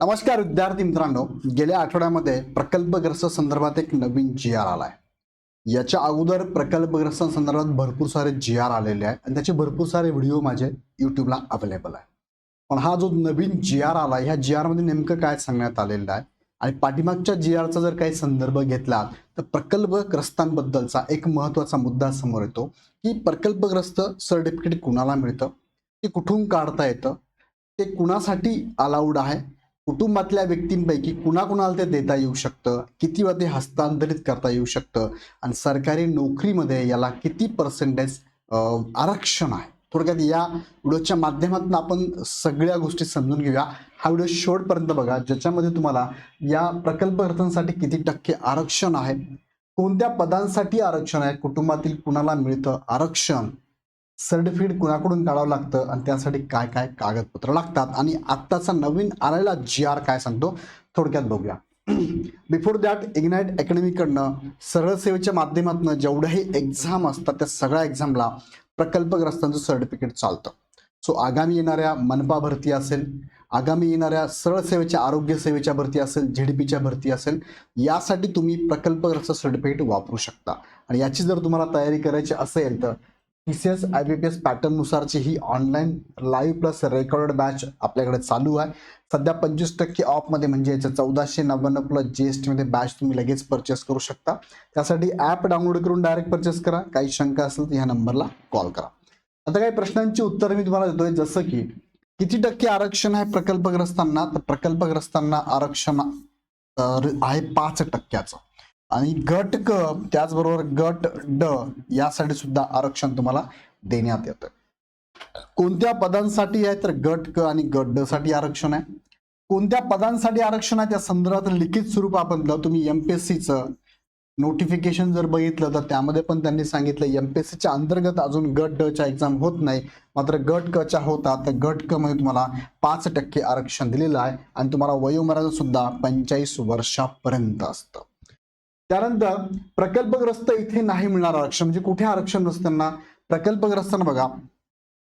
नमस्कार विद्यार्थी मित्रांनो गेल्या आठवड्यामध्ये प्रकल्पग्रस्त संदर्भात एक नवीन जी आर आलाय. याच्या अगोदर प्रकल्पग्रस्त संदर्भात भरपूर सारे जी आर आलेले आहेत आणि त्याचे भरपूर सारे व्हिडिओ माझे यूट्यूबला अवेलेबल आहे. पण हा जो नवीन जी आर आला ह्या जी मध्ये नेमकं काय सांगण्यात आलेलं आहे? आणि पाठीमागच्या जी आरचा जर काही संदर्भ घेतला तर प्रकल्पग्रस्तांबद्दलचा एक महत्त्वाचा मुद्दा समोर येतो की प्रकल्पग्रस्त सर्टिफिकेट कुणाला मिळतं? ते कुठून काढता येतं? ते कुणासाठी अलाउड आहे? कुटुंबातल्या व्यक्तींपैकी कुणाकुणाला ते देता येऊ शकतं? किती वेळा ते हस्तांतरित करता येऊ शकतं? आणि सरकारी नोकरीमध्ये याला किती पर्सेंटेज आरक्षण आहे? थोडक्यात या व्हिडिओच्या माध्यमातून आपण सगळ्या गोष्टी समजून घेऊया. हा व्हिडिओ शेवटपर्यंत बघा ज्याच्यामध्ये तुम्हाला या प्रकल्पकर्त्यांसाठी किती टक्के आरक्षण आहे? कोणत्या पदांसाठी आरक्षण आहे? कुटुंबातील कुणाला मिळतं आरक्षण? सर्टिफिकेट कुणाकडून काढावं लागतं आणि त्यासाठी काय काय कागदपत्र लागतात? आणि आत्ताचा नवीन आलेला जी आर काय सांगतो? थोडक्यात बघूया. बिफोर दॅट इग्नाइट अकॅडमीकडनं सरळ सेवेच्या माध्यमातून जेवढ्याही एक्झाम असतात त्या सगळ्या एक्झामला प्रकल्पग्रस्तांचं सर्टिफिकेट चालतं. सो आगामी येणाऱ्या मनपा भरती असेल आगामी येणाऱ्या सरळ सेवेच्या आरोग्य सेवेच्या भरती असेल झेडपीच्या भरती असेल यासाठी तुम्ही प्रकल्पग्रस्त सर्टिफिकेट वापरू शकता. आणि याची जर तुम्हाला तयारी करायची असेल तर P C S I B P S पॅटर्ननुसारची he online live plus record batch आपल्याकडे चालू आहे. सध्या पंचवीस टक्के ऑफमध्ये म्हणजे याच्या चौदाशे नव्याण्णव प्लस जी एस टीमध्ये बॅच तुम्ही लगेच परचेस करू शकता. त्यासाठी ॲप डाउनलोड करून डायरेक्ट परचेस करा. काही शंका असेल तर ह्या नंबरला कॉल करा. आता काही प्रश्नांची उत्तर मी तुम्हाला देतोय. जसं की किती टक्के आरक्षण आहे प्रकल्पग्रस्तांना? तर प्रकल्पग्रस्तांना आरक्षण आहे पाच टक्क्याचं. आणि गट क त्याचबरोबर गट ड यासाठी सुद्धा आरक्षण तुम्हाला देण्यात येतं. कोणत्या पदांसाठी आहे तर गट क आणि गट ड साठी आरक्षण आहे. कोणत्या पदांसाठी आरक्षण आहे त्या संदर्भात लिखित स्वरूप आपण तुम्ही एमपीएससीचं नोटिफिकेशन जर बघितलं तर त्यामध्ये पण त्यांनी सांगितलं एमपीएससीच्या अंतर्गत अजून गट ड च्या एक्झाम होत नाही. मात्र गट क च्या होतात तर गट क मध्ये तुम्हाला पाच टक्के आरक्षण दिलेलं आहे. आणि तुम्हाला वयोमर्यादा सुद्धा पंचेचाळीस वर्षापर्यंत असतं. त्यानंतर प्रकल्पग्रस्त इथे नाही मिळणार आरक्षण. म्हणजे कुठे आरक्षण नसताना? प्रकल्पग्रस्तांना बघा.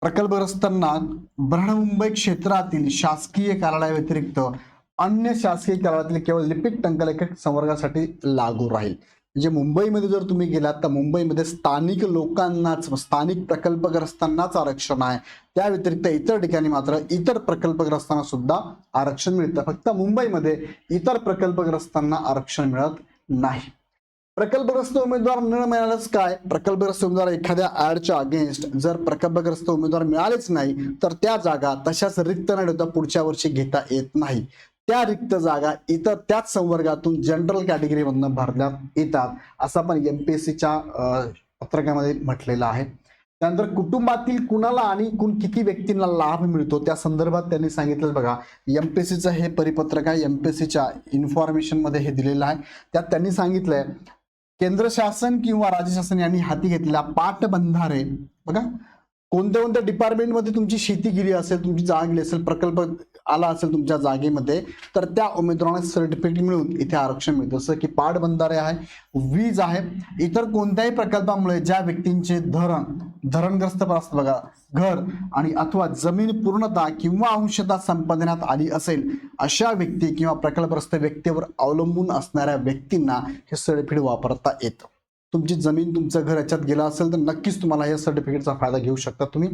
प्रकल्पग्रस्तांना बृहन्मुंबई क्षेत्रातील शासकीय कार्यालयाव्यतिरिक्त अन्य शासकीय कार्यालयातील केवळ लिपिक टंकलेखक संवर्गासाठी लागू राहील. म्हणजे मुंबईमध्ये जर तुम्ही गेलात तर मुंबईमध्ये स्थानिक लोकांनाच स्थानिक प्रकल्पग्रस्तांनाच आरक्षण आहे. त्या व्यतिरिक्त इतर ठिकाणी मात्र इतर प्रकल्पग्रस्तांना सुद्धा आरक्षण मिळतं. फक्त मुंबईमध्ये इतर प्रकल्पग्रस्तांना आरक्षण मिळत नाही. प्रकल्पग्रस्त उमेदवार न मिळालंच काय? प्रकल्पग्रस्त उमेदवार एखाद्या ऍडच्या अगेन्स्ट जर प्रकल्पग्रस्त उमेदवार मिळालेच नाही तर त्या जागा तशाच रिक्त न ठेवता पुढच्या वर्षी घेता येत नाही. त्या रिक्त जागा इतर त्याच संवर्गातून जनरल कॅटेगरीमधनं भरण्यात येतात असं आपण एमपीएससीच्या पत्रकामध्ये म्हटलेलं आहे. त्यानंतर कुटुंबातील कुणाला आणि कुण किती व्यक्तींना लाभ मिळतो त्या संदर्भात त्यांनी सांगितलं बघा. एमपीएससीचं हे परिपत्रक आहे एमपीएससीच्या इन्फॉर्मेशनमध्ये हे दिलेलं आहे. त्यात त्यांनी सांगितलंय केंद्र शासन किंवा राज्य शासन यांनी हाती घेतलेला पाटबंधारे बघा कोणत्या कोणत्या डिपार्टमेंटमध्ये तुमची शेती गेली असेल तुमची जागा गेली असेल प्रकल्प आला असेल तुमच्या जागेमध्ये तर त्या उमेदवारांना सर्टिफिकेट मिळून इथे आरक्षण मिळतं. जसं की पाटबंधारे आहे वीज आहे इतर कोणत्याही प्रकल्पामुळे ज्या व्यक्तींचे धरण धरणग्रस्त असतं बघा घर आणि अथवा जमीन पूर्णता किंवा अंशता संपादनात आली असेल अशा व्यक्ती किंवा प्रकल्पग्रस्त व्यक्तीवर अवलंबून असणाऱ्या व्यक्तींना हे सर्टिफिकेट वापरता येतं. तुमची जमीन तुमचं घर याच्यात गेलं असेल तर नक्कीच तुम्हाला या सर्टिफिकेटचा फायदा घेऊ शकता. तुम्ही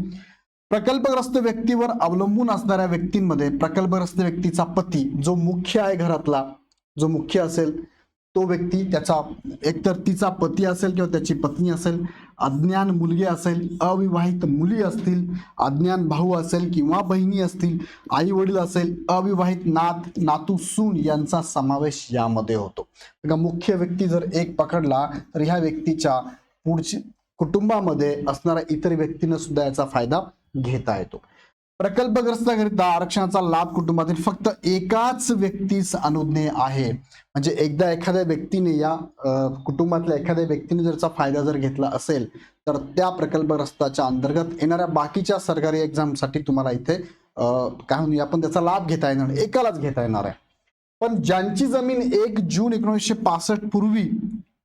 प्रकल्पग्रस्त व्यक्तीवर अवलंबून असणाऱ्या व्यक्तींमध्ये प्रकल्पग्रस्त व्यक्तीचा पती जो मुख्य आहे घरातला जो मुख्य असेल तो व्यक्ती त्याचा एकतर तिचा पती असेल किंवा त्याची पत्नी असेल अज्ञान मुलगी असेल अविवाहित मुली असतील अज्ञान भाऊ असेल किंवा बहिणी असतील आई वडील असेल अविवाहित नात नातू सून यांचा समावेश यामध्ये होतो. बघा मुख्य व्यक्ती जर एक पकडला तर ह्या व्यक्तीच्या पुढची कुटुंबामध्ये असणाऱ्या इतर व्यक्तींना सुद्धा याचा फायदा घेता येतो. प्रकल्पग्रस्ताकरिता आरक्षणाचा लाभ कुटुंबातील फक्त एकाच व्यक्तीस अनुज्ञे आहे. म्हणजे एकदा एखाद्या व्यक्तीने या कुटुंबातल्या एखाद्या व्यक्तीने जरचा फायदा जर घेतला असेल तर त्या प्रकल्पग्रस्ताच्या अंतर्गत येणाऱ्या बाकीच्या सरकारी एक्झामसाठी तुम्हाला इथे काय म्हणूया आपण त्याचा लाभ घेता येणार एकालाच घेता येणार आहे. पण ज्यांची जमीन एक जून एकोणीसशे पासष्ट पूर्वी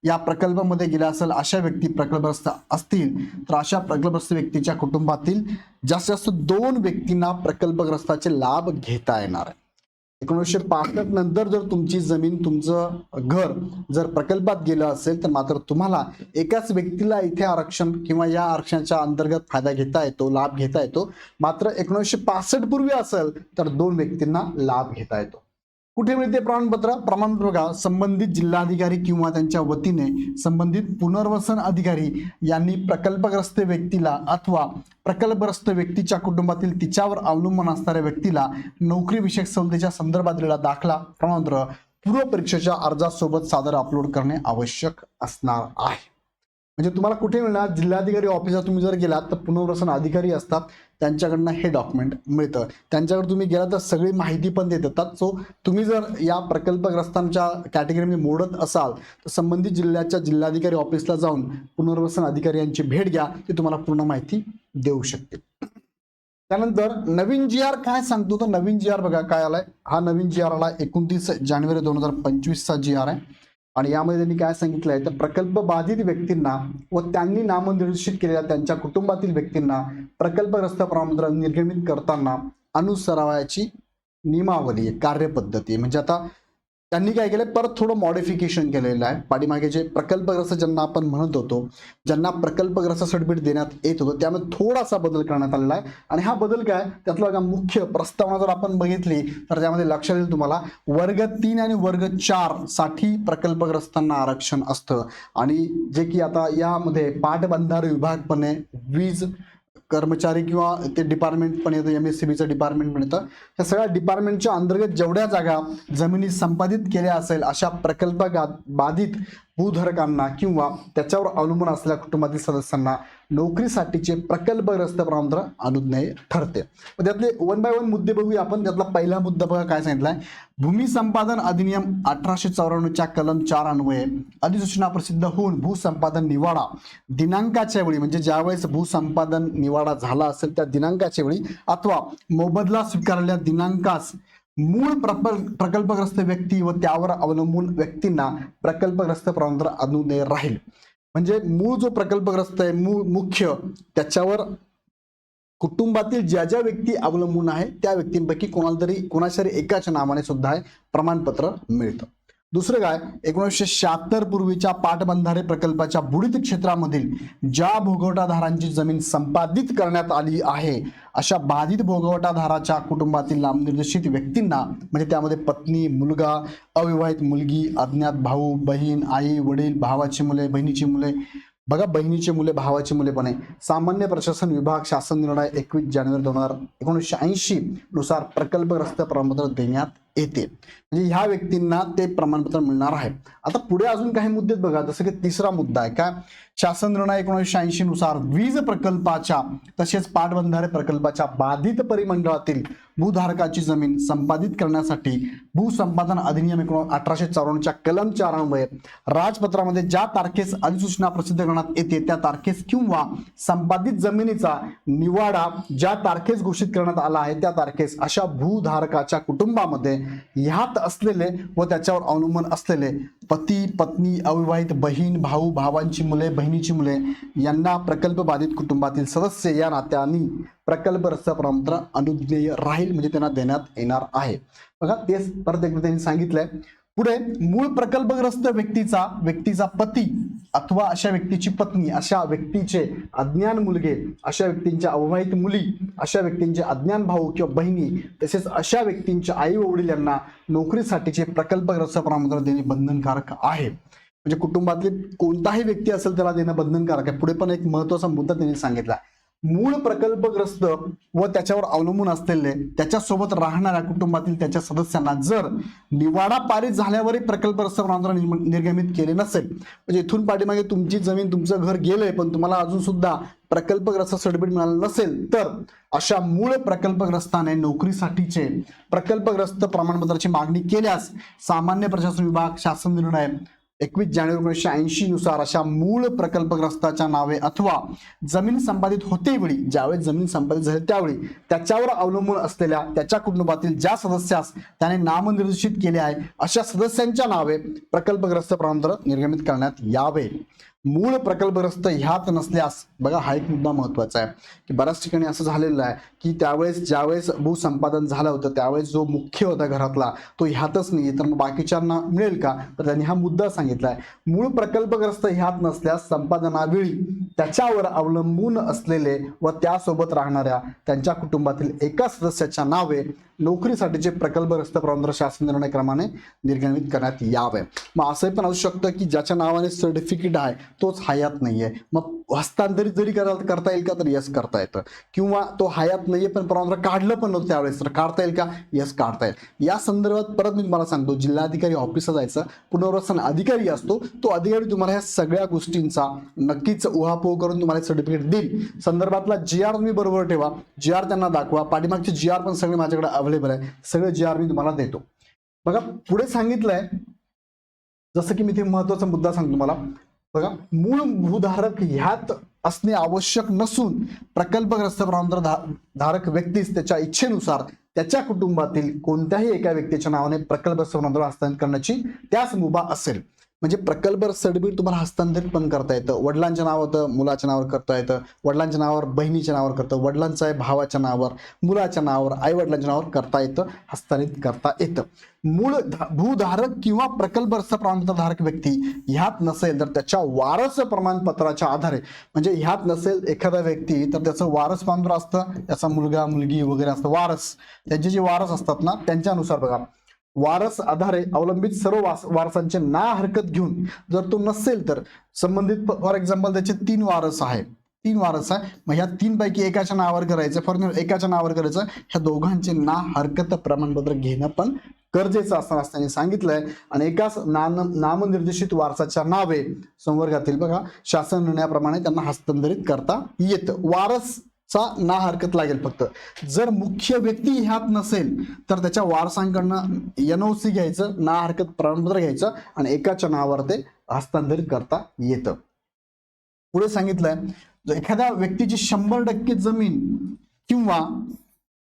या प्रकल्पामध्ये गेल्या असेल अशा व्यक्ती प्रकल्पग्रस्त असतील तर अशा प्रकल्पग्रस्त व्यक्तीच्या कुटुंबातील जास्तीत जास्त दोन व्यक्तींना प्रकल्पग्रस्ताचे लाभ घेता येणार आहे. एकोणीसशे पासष्ट नंतर जर तुमची जमीन तुमचं घर जर प्रकल्पात गेलं असेल तर मात्र तुम्हाला एकाच व्यक्तीला इथे आरक्षण किंवा या आरक्षणाच्या अंतर्गत फायदा घेता येतो लाभ घेता येतो. मात्र एकोणीसशे पासष्ट पूर्वी असेल तर दोन व्यक्तींना लाभ घेता येतो. कुठे मिळते प्रमाणपत्र? प्रमाणपत्र बघा संबंधित जिल्हाधिकारी किंवा त्यांच्या वतीने संबंधित पुनर्वसन अधिकारी यांनी प्रकल्पग्रस्त व्यक्तीला अथवा प्रकल्पग्रस्त व्यक्तीच्या कुटुंबातील तिच्यावर अवलंबून असणाऱ्या व्यक्तीला नोकरीविषयक संस्थेच्या सवलतीच्या संदर्भात दिलेला दाखला प्रमाणपत्र पूर्व परीक्षेच्या अर्जासोबत सादर अपलोड करणे आवश्यक असणार आहे. म्हणजे तुम्हाला कुठे मिळणार? जिल्हाधिकारी ऑफिसात तुम्ही जर गेलात तर पुनर्वसन अधिकारी असतात. त्यांच्याकडनं हे डॉक्युमेंट मिळतं. त्यांच्याकडे तुम्ही गेलात तर सगळी माहिती पण देत येतात सो तुम्ही जर या प्रकल्पग्रस्तांच्या कॅटेगरीमध्ये मोडत असाल तर संबंधित जिल्ह्याच्या जिल्हाधिकारी ऑफिसला जाऊन पुनर्वसन अधिकारी यांची भेट घ्या. ते तुम्हाला पूर्ण माहिती देऊ शकतील त्यानंतर नवीन जी आर काय सांगतो? तर नवीन जी आर बघा काय आलाय? हा नवीन जी आर आला एकोणतीस जानेवारी दोन हजार पंचवीसचा जी आर आहे. आणि यामध्ये त्यांनी काय सांगितलं आहे तर प्रकल्प बाधित व्यक्तींना व त्यांनी नामनिर्देशित केलेल्या त्यांच्या कुटुंबातील व्यक्तींना प्रकल्पग्रस्त प्रमाणपत्र निर्गमित करताना अनुसरावयाची नियमावली आहे कार्यपद्धती आहे. म्हणजे आता त्यांनी काय केलं परत थोडं मॉडिफिकेशन केलेलं आहे. पाठीमागे जे प्रकल्पग्रस्त ज्यांना आपण म्हणत होतो ज्यांना प्रकल्पग्रस्त सर्टिफिकेट देण्यात येत होतं त्यामध्ये थोडासा बदल करण्यात आलेला आहे. आणि हा बदल काय? त्यातला बघा मुख्य प्रस्तावना जर आपण बघितली तर त्यामध्ये लक्षात येईल तुम्हाला वर्ग तीन आणि वर्ग चारसाठी प्रकल्पग्रस्तांना आरक्षण असतं. आणि जे की आता यामध्ये पाटबंधारे विभाग पण आहे वीज कर्मचारी किंवा ते डिपार्टमेंट पण येतं एम एस सी बीचं डिपार्टमेंट पण येतं. या सगळ्या डिपार्टमेंटच्या अंतर्गत जेवढ्या जागा जमिनी संपादित केल्या असेल अशा प्रकल्प बाधित भूधारकांना किंवा त्याच्यावर अवलंबून असलेल्या कुटुंबातील सदस्यांना नोकरीसाठीचे प्रकल्पग्रस्त प्रमाणपत्र अनुज्ञेय ठरते. मग त्यातले वन बाय वन मुद्दे बघूया आपण. त्यातला पहिला मुद्दा बघा काय सांगितलाय. भूमी संपादन अधिनियम अठराशे चौऱ्याण्णवच्या कलम चार अन्वये अधिसूचना प्रसिद्ध होऊन भूसंपादन निवाडा दिनांकाच्या वेळी म्हणजे ज्यावेळेस भूसंपादन निवाडा झाला असेल त्या दिनांकाच्या वेळी अथवा मोबदला स्वीकारलेल्या दिनांकास मूळ प्रकल्प प्रकल्पग्रस्त व्यक्ती व त्यावर अवलंबून व्यक्तींना प्रकल्पग्रस्त प्रमाणपत्र अनुदेय राहील. म्हणजे मूळ जो प्रकल्पग्रस्त आहे मूळ मुख्य त्याच्यावर कुटुंबातील ज्या ज्या व्यक्ती अवलंबून आहे त्या व्यक्तींपैकी कोणाला तरी कोणाच्या तरी एकाच्या नावाने सुद्धा हे प्रमाणपत्र मिळतं. दुसरं काय? एकोणीसशे शहात्तर पूर्वीच्या पाटबंधारे प्रकल्पाच्या बुडीत क्षेत्रामधील ज्या भोगवटाधारांची जमीन संपादित करण्यात आली आहे अशा बाधित भोगवटाधाराच्या कुटुंबातील नामनिर्देशित व्यक्तींना म्हणजे त्यामध्ये पत्नी मुलगा अविवाहित मुलगी अज्ञात भाऊ बहीण आई वडील भावाची मुले बहिणीची मुले बघा बहिणीचे मुले भावाची मुले पण आहे. सामान्य प्रशासन विभाग शासन निर्णय एकवीस जानेवारी दोन हजार एकोणीसशे ऐंशी नुसार प्रकल्पग्रस्त प्रमाणपत्र देण्यात येते म्हणजे ह्या व्यक्तींना ते प्रमाणपत्र मिळणार आहे. आता पुढे अजून काही मुद्दे बघा. जसं की तिसरा मुद्दा आहे का? शासन निर्णय एकोणीसशे ऐंशी नुसार वीज प्रकल्पाच्या तसेच पाटबंधारे प्रकल्पाच्या बाधित परिमंडळातील भूधारकाची जमीन संपादित करण्यासाठी भूसंपादन अधिनियम एकोण अठराशे चौऱ्याण्णवच्या कलम चार अन्वये राजपत्रामध्ये ज्या तारखेस अधिसूचना प्रसिद्ध करण्यात येते त्या तारखेस किंवा संपादित जमिनीचा निवाडा ज्या तारखेस घोषित करण्यात आला आहे त्या तारखेस अशा भूधारकाच्या कुटुंबामध्ये ह्यात असलेले व त्याच्यावर अवलंबून असलेले पती पत्नी अविवाहित बहीण भाऊ भावांची मुले बहिणीची मुले यांना प्रकल्प बाधित कुटुंबातील सदस्य या नात्याने प्रकल्पग्रस्त परंपरा अनुज्ञेय राहील म्हणजे त्यांना देण्यात येणार आहे. बघा तेच परत एकदा त्यांनी सांगितलंय. पुढे मूळ प्रकल्पग्रस्त व्यक्तीचा व्यक्तीचा पती अथवा अशा व्यक्तीची पत्नी अशा व्यक्तीचे अज्ञान मुलगे अशा व्यक्तींच्या अवमाहित मुली अशा व्यक्तींचे अज्ञान भाऊ किंवा बहिणी तसेच अशा व्यक्तींच्या आई व वडील यांना नोकरीसाठीचे प्रकल्पग्रस्त प्रमाणपत्र देणे बंधनकारक आहे. म्हणजे कुटुंबातली कोणताही व्यक्ती असेल त्याला देणं बंधनकारक आहे. पुढे पण एक महत्त्वाचा मुद्दा त्यांनी सांगितला. मूळ प्रकल्पग्रस्त व त्याच्यावर अवलंबून असलेले त्याच्यासोबत राहणाऱ्या कुटुंबातील त्याच्या सदस्यांना जर निवाडा पारित झाल्यावरही प्रकल्पग्रस्त प्रमाणपत्र निर्गमित केले नसेल म्हणजे इथून पाठीमागे तुमची जमीन तुमचं घर गेलंय पण तुम्हाला अजून सुद्धा प्रकल्पग्रस्त सर्टिफिकेट मिळालं नसेल तर अशा मूळ प्रकल्पग्रस्ताने नोकरीसाठीचे प्रकल्पग्रस्त प्रमाणपत्राची मागणी केल्यास सामान्य प्रशासन विभाग शासन निर्णय एकवीस जानेवारी एकोणीसशे ऐंशी नुसार अशा मूळ प्रकल्पग्रस्ताच्या नावे अथवा जमीन संपादित होते वेळी ज्यावेळी जमीन संपादित झाली त्यावेळी त्याच्यावर अवलंबून असलेल्या त्याच्या कुटुंबातील ज्या सदस्यास त्याने नामनिर्देशित केले आहे अशा सदस्यांच्या नावे प्रकल्पग्रस्त प्रमाणपत्र निर्गमित करण्यात यावे. मूळ प्रकल्पग्रस्त ह्यात नसल्यास बघा हा एक मुद्दा महत्त्वाचा आहे की बऱ्याच ठिकाणी असं झालेलं आहे की त्यावेळेस ज्यावेळेस भूसंपादन झालं होतं त्यावेळेस जो मुख्य होता घरातला तो ह्यातच नाही तर मग बाकीच्यांना मिळेल का? तर त्यांनी हा मुद्दा सांगितला आहे मूळ प्रकल्पग्रस्त ह्यात नसल्यास संपादनावेळी त्याच्यावर अवलंबून असलेले व त्यासोबत राहणाऱ्या त्यांच्या कुटुंबातील एका सदस्याच्या नावे नोकरीसाठीचे प्रकल्पग्रस्त प्रबंध शासन निर्णय क्रमाने निर्गमित करण्यात यावे. मग असंही पण असू शकतं की ज्याच्या नावाने सर्टिफिकेट आहे तोच हयात नाहीये. मग हस्तांतरित जरी करायला करता येईल का? तर यस करता येतं. किंवा तो हयात नाहीये पण प्रमाणपत्र काढलं पण नव्हतं त्यावेळेस तर काढता येईल का? यस काढता येईल. या संदर्भात परत मी तुम्हाला सांगतो जिल्हाधिकारी ऑफिसला जायचं पुनर्वसन अधिकारी असतो तो अधिकारी तुम्हाला ह्या सगळ्या गोष्टींचा नक्कीच उहापोह करून तुम्हाला सर्टिफिकेट देईल. संदर्भातला जी आर तुम्ही बरोबर ठेवा. जी आर त्यांना दाखवा. पाठीमागचे जी आर पण सगळे माझ्याकडे अवेलेबल आहे. सगळे जी आर मी तुम्हाला देतो. बघा पुढे सांगितलंय जसं की मी ते महत्त्वाचा मुद्दा सांगतो तुम्हाला. बघा मूळ भूधारक ह्यात असणे आवश्यक नसून प्रकल्पग्रस्त प्रमाणपत्र धारक व्यक्तीस त्याच्या इच्छेनुसार त्याच्या कुटुंबातील कोणत्याही एका व्यक्तीच्या नावाने प्रकल्पग्रस्त प्रमाणपत्र हस्तांतरण करण्याची त्यास मुभा असेल. म्हणजे प्रकल्प सर्टिफिकेट तुम्हाला हस्तांतरित पण करता येतं. वडिलांच्या नावावर मुलाच्या नावावर करता येतं. वडिलांच्या नावावर बहिणीच्या नावावर करतं. वडिलांचं आहे भावाच्या नावावर मुलाच्या नावावर आई वडिलांच्या नावावर करता येतं हस्तांतरित करता येतं. मूळ भूधारक किंवा प्रकल्प प्रमाणपत्रधारक व्यक्ती ह्यात नसेल तर त्याच्या वारस प्रमाणपत्राच्या आधारे म्हणजे ह्यात नसेल एखादा व्यक्ती तर त्याचं वारस प्रमाणपत्र असतं. त्याचा मुलगा मुलगी वगैरे असतं. वारस. त्यांचे जे वारस असतात ना त्यांच्यानुसार बघा. वारस आधारे अवलंबित सर्व वारसांचे ना हरकत घेऊन जर तो नसेल तर संबंधित फॉर एक्झाम्पल त्याचे तीन वारस आहे तीन वारस आहे. मग ह्या तीन पैकी एकाच्या नावावर करायचं फॉर एकाच्या नावावर करायचं ह्या दोघांचे ना हरकत प्रमाणपत्र घेणं पण गरजेचं असणार असं त्यांनी सांगितलंय. आणि एकाच नाम नामनिर्देशित वारसाच्या नावे संवर्गातील बघा शासन निर्णयाप्रमाणे त्यांना हस्तांतरित करता येतं. वारस चा ना हरकत लागेल फक्त. जर मुख्य व्यक्ती ह्यात नसेल तर त्याच्या वारसांकडनं एन ओसी घ्यायचं ना हरकत प्रमाणपत्र घ्यायचं आणि एकाच्या नावावर ते हस्तांतरित करता येतं. पुढे सांगितलंय एखाद्या व्यक्तीची शंभर टक्के जमीन किंवा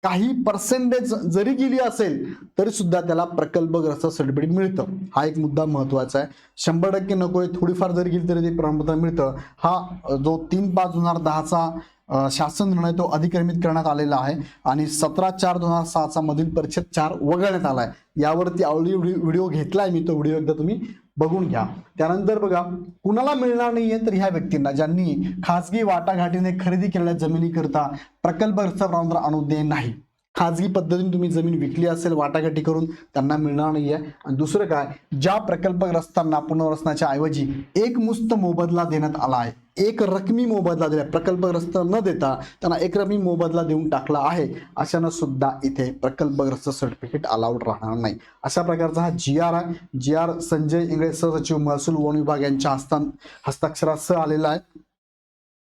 काही पर्सेंटेज जरी गेली असेल तरी सुद्धा त्याला प्रकल्पग्रस्त सर्टिफिकेट मिळतं. हा एक मुद्दा महत्त्वाचा आहे. शंभर टक्के नकोय थोडीफार जरी गेली तरी ते प्रमाणपत्र मिळतं. हा जो तीन पाच हजार दहाचा शासन निर्णय तो अधिक्रमित करण्यात आलेला आहे आणि सतरा चार दोन हजार सहाचा मधील परिच्छेद चार वगळण्यात आला आहे यावरती ऑलरेडी व्हिडिओ घेतलाय मी तो व्हिडिओ एकदा तुम्ही बघून घ्या. त्यानंतर बघा कुणाला मिळणार नाहीये तर ह्या व्यक्तींना ज्यांनी खाजगी वाटाघाटीने खरेदी केलेल्या जमिनीकरता प्रकल्पग्रस्त प्रमाणपत्र आणू दे नाही. खाजगी पद्धतीने तुम्ही जमीन विकली असेल वाटाघाटी करून त्यांना मिळणार नाहीये. आणि दुसरं काय ज्या प्रकल्पग्रस्तांना पुनर्वसनाच्या ऐवजी एक मुस्त मोबदला देण्यात आला आहे एक रकमी मोबदला दिला. प्रकल्पग्रस्त न देता त्यांना एक रकमी मोबदला देऊन टाकला आहे. अशानं सुद्धा इथे प्रकल्पग्रस्त सर्टिफिकेट अलाउड राहणार नाही. अशा प्रकारचा हा जी आर आहे. जी आर संजय इंगळे सहसचिव महसूल वन विभाग यांच्या हस्तां हस्ताक्षरासह आलेला आहे.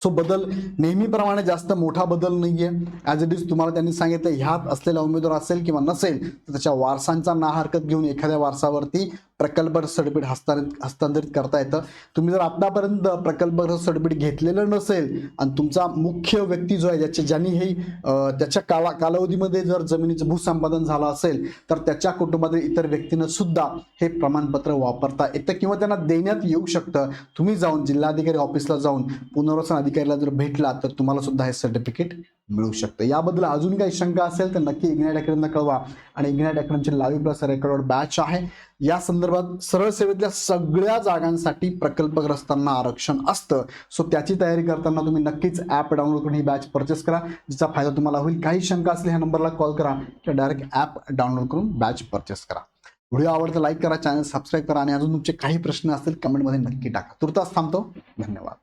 सो बदल नेहमीप्रमाणे जास्त मोठा बदल नाहीये. ॲज इट इज तुम्हाला त्यांनी सांगितलं ह्यात असलेला उमेदवार असेल किंवा नसेल तर त्याच्या वारसांचा ना हरकत घेऊन एखाद्या वारसावरती प्रकल्प सर्टिफिकेट हस्तांतरित हस्तांतरित करता येतं. तुम्ही जर आतापर्यंत प्रकल्प सर्टिफिकेट घेतलेलं नसेल आणि तुमचा मुख्य व्यक्ती जो आहे ज्याच्या ज्यांनी हे त्याच्या काला कालावधीमध्ये जर जमिनीचं भूसंपादन झालं असेल तर त्याच्या कुटुंबातील इतर व्यक्तीनं सुद्धा हे प्रमाणपत्र वापरता येतं किंवा त्यांना देण्यात येऊ शकतं. तुम्ही जाऊन जिल्हाधिकारी ऑफिसला जाऊन पुनर्वसन अधिकारीला जर भेटला तर तुम्हाला सुद्धा हे सर्टिफिकेट मिळू शकतं. याबद्दल अजून काही शंका असेल तर नक्की इग्नाईट अकॅडमीला कळवा. आणि इग्नाईट अकॅडमीची लाईव्ह प्लस रेकॉर्ड बॅच आहे. या संदर्भात सरळ सेवेतल्या सगळ्या जागांसाठी प्रकल्पग्रस्तांना आरक्षण असतं. सो त्याची तयारी करताना तुम्ही नक्कीच ॲप डाउनलोड करून ही बॅच परचेस करा. जिचा फायदा तुम्हाला होईल. काही शंका असली ह्या नंबरला कॉल करा किंवा डायरेक्ट ॲप डाउनलोड करून बॅच परचेस करा. व्हिडिओ आवडता लाईक करा चॅनल सबस्क्राईब करा. आणि अजून तुमचे काही प्रश्न असतील कमेंटमध्ये नक्की टाका. तुर्तास थांबतो. धन्यवाद.